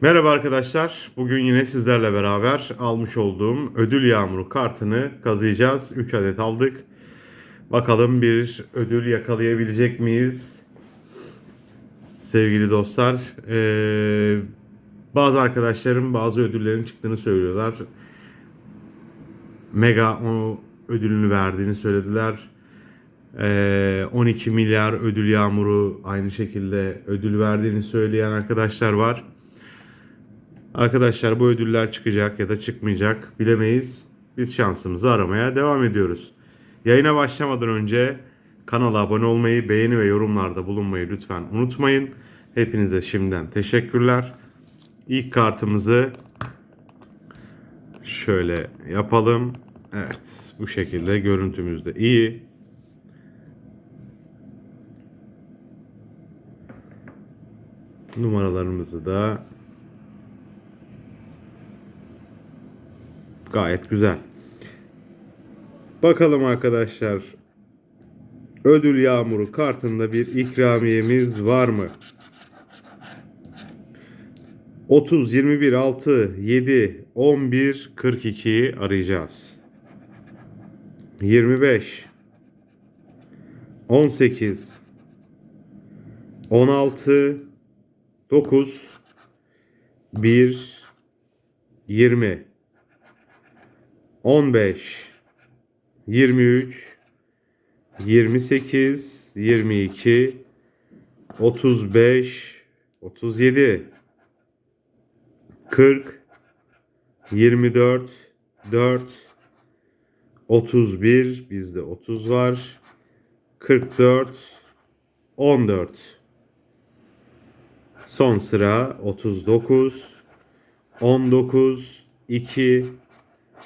Merhaba arkadaşlar. Bugün yine sizlerle beraber almış olduğum ödül yağmuru kartını kazıyacağız. 3 adet aldık. Bakalım bir ödül yakalayabilecek miyiz? Sevgili dostlar. Ee, bazı arkadaşlarım bazı ödüllerin çıktığını söylüyorlar. Mega o ödülünü verdiğini söylediler. Ee, 12 milyar ödül yağmuru aynı şekilde ödül verdiğini söyleyen arkadaşlar var. Arkadaşlar bu ödüller çıkacak ya da çıkmayacak bilemeyiz. Biz şansımızı aramaya devam ediyoruz. Yayına başlamadan önce kanala abone olmayı, beğeni ve yorumlarda bulunmayı lütfen unutmayın. Hepinize şimdiden teşekkürler. İlk kartımızı şöyle yapalım. Evet, bu şekilde görüntümüz de iyi. Numaralarımızı da Gayet güzel. Bakalım arkadaşlar. Ödül yağmuru kartında bir ikramiyemiz var mı? 30, 21, 6, 7, 11, 42 arayacağız. 25, 18, 16, 9, 1, 20. 15 23 28 22 35 37 40 24 4 31 bizde 30 var 44 14 son sıra 39 19 2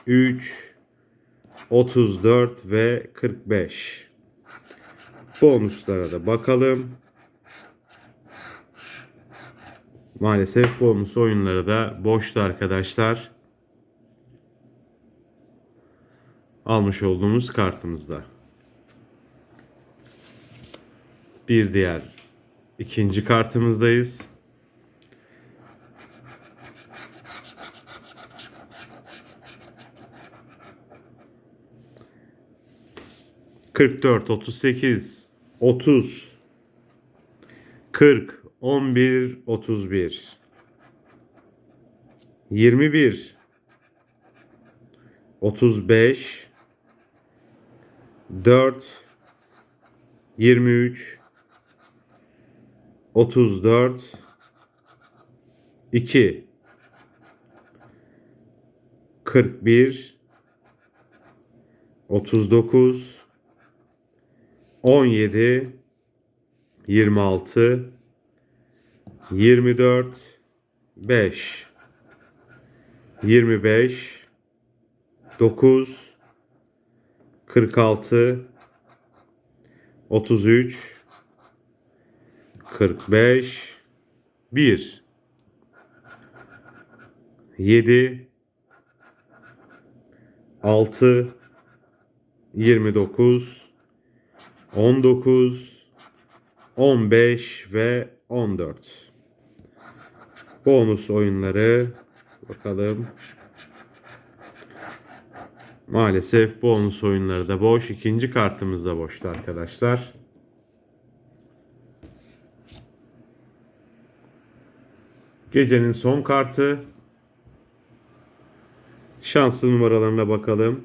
3, 34 ve 45. Bonuslara da bakalım. Maalesef bonus oyunları da boştu arkadaşlar. Almış olduğumuz kartımızda. Bir diğer ikinci kartımızdayız. 44, 38, 30, 40, 11, 31, 21, 35, 4, 23, 34, 2, 41, 39, 17 26 24 5 25 9 46 33 45 1 7 6 29 19, 15 ve 14. Bonus oyunları bakalım. Maalesef bonus oyunları da boş. İkinci kartımız da boştu arkadaşlar. Gecenin son kartı. Şanslı numaralarına bakalım.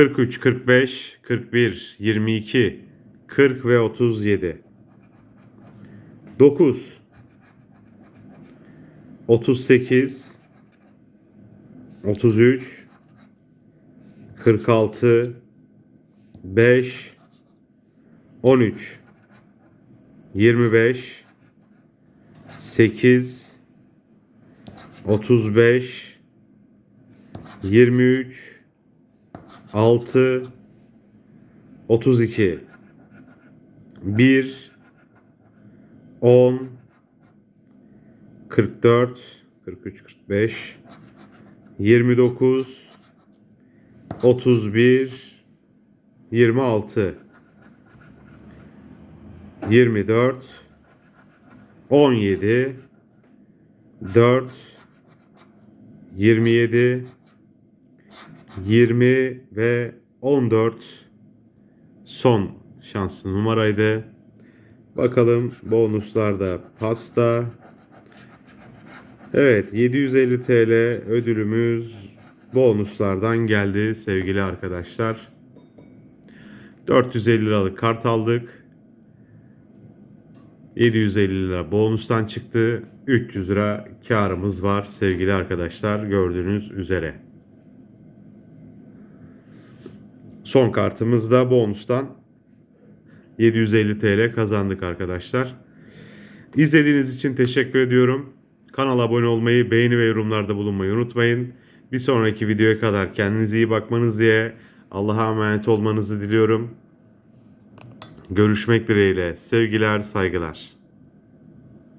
43, 45, 41, 22, 40 ve 37. 9, 38, 33, 46, 5, 13, 25, 8, 35, 23, 6 32 1 10 44 43 45 29 31 26 24 17 4 27 20 ve 14 son şanslı numaraydı. Bakalım bonuslarda pasta. Evet 750 TL ödülümüz bonuslardan geldi sevgili arkadaşlar. 450 liralık kart aldık. 750 lira bonustan çıktı. 300 lira karımız var sevgili arkadaşlar gördüğünüz üzere. Son kartımız da bonustan 750 TL kazandık arkadaşlar. İzlediğiniz için teşekkür ediyorum. Kanala abone olmayı, beğeni ve yorumlarda bulunmayı unutmayın. Bir sonraki videoya kadar kendinize iyi bakmanız diye Allah'a emanet olmanızı diliyorum. Görüşmek dileğiyle. Sevgiler, saygılar.